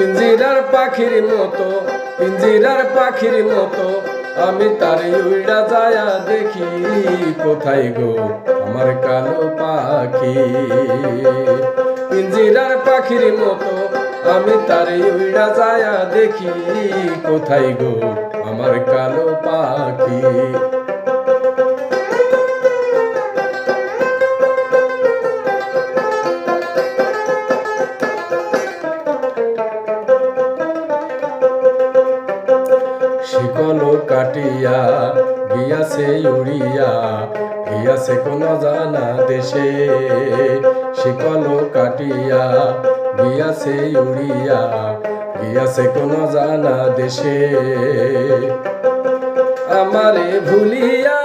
পিঞ্জিরার পাখির মতো, পিঞ্জিরার পাখির মতো, আমি তার উইড়া যায়া দেখি, কোথায় গো আমার কালো পাখি? পিঞ্জিরার পাখির মতো, আমি তার উইড়া যায়া দেখি, কোথায় গো আমার কালো পাখি? শিকল কাটিয়া, গিয়াছে উড়িয়া, গিয়াছে কোন জানা দেশে। শিকল কাটিয়া, গিয়াছে উড়িয়া, গিয়াছে কোন জানা দেশে। আমারে ভুলিয়া,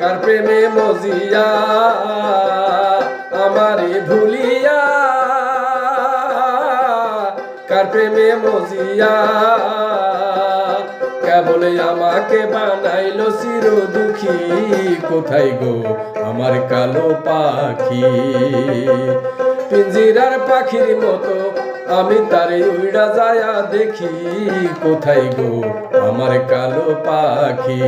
কার প্রেমে মজিয়া, আমারে ভুলিয়া প্রেমে মজিয়া, কেবল আমাকে বানাইলো চির দুঃখী কোথায় গো আমার কালো পাখি? পিঞ্জিরার পাখির মতো আমি তারে উইড়া যায়া দেখি। কোথায় গো আমার কালো পাখি?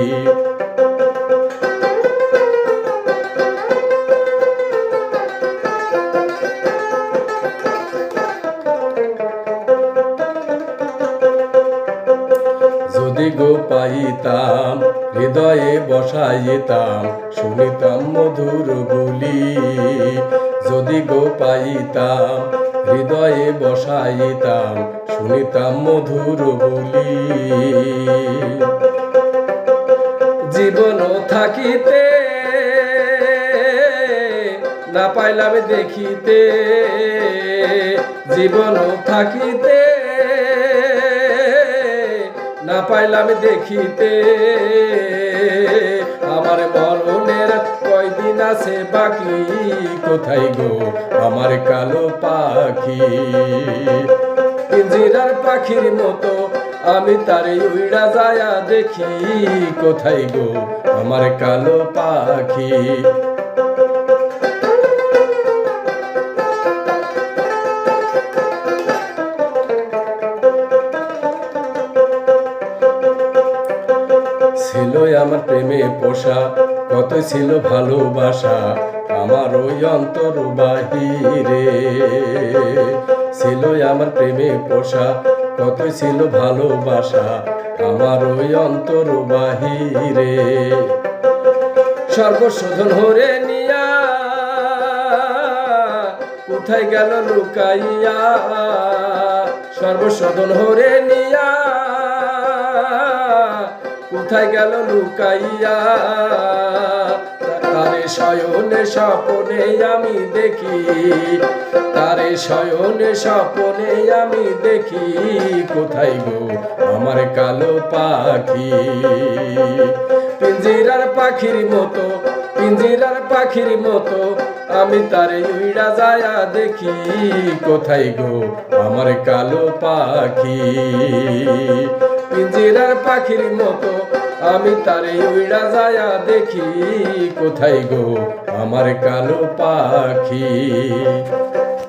গো হৃদয়ে বসাইতাম, শুনিতাম মধুর বলি। যদি গো পাইতাম হৃদয়ে বসাইতাম, শুনিতাম মধুর বলি। জীবন থাকিতে, না পাইলাম দেখিতে। জীবন থাকিতে পাইলাম দেখিতে। আমার মরণের কয়দিন আছে বাকি? কোথায় গো আমার কালো পাখি? পিঞ্জিরার পাখির মতো আমি তারে উইড়া যায়া দেখি। কোথায় গো আমার কালো পাখি? ছিল আমার প্রেমে পোষা কত ছিল ভালোবাসা, আমার ওই অন্তর বাহিরে ছিল আমার প্রেমে পোষা কত ছিল ভালোবাসা, আমার ওই অন্তর বাহিরে সর্বশোধন হরে নিয়া, কোথায় গেল লুকাইয়া? সর্বশোধন হরে নিয়া কোথায় গেল লুকাইয়া? তারে শয়নে স্বপনে আমি দেখি, তারে শয়নে স্বপনে আমি দেখি, কোথায় গো আমার কালো পাখি? পিঞ্জিরার পাখির মতো, পিঞ্জিরার পাখির মতো আমি তারে উইড়া যায়া দেখি, কোথায় গো আমার কালো পাখি? পিঞ্জিরার পাখির মতো আমি তারে উইড়া যায়া দেখি কোথায় গো আমার কালো পাখি?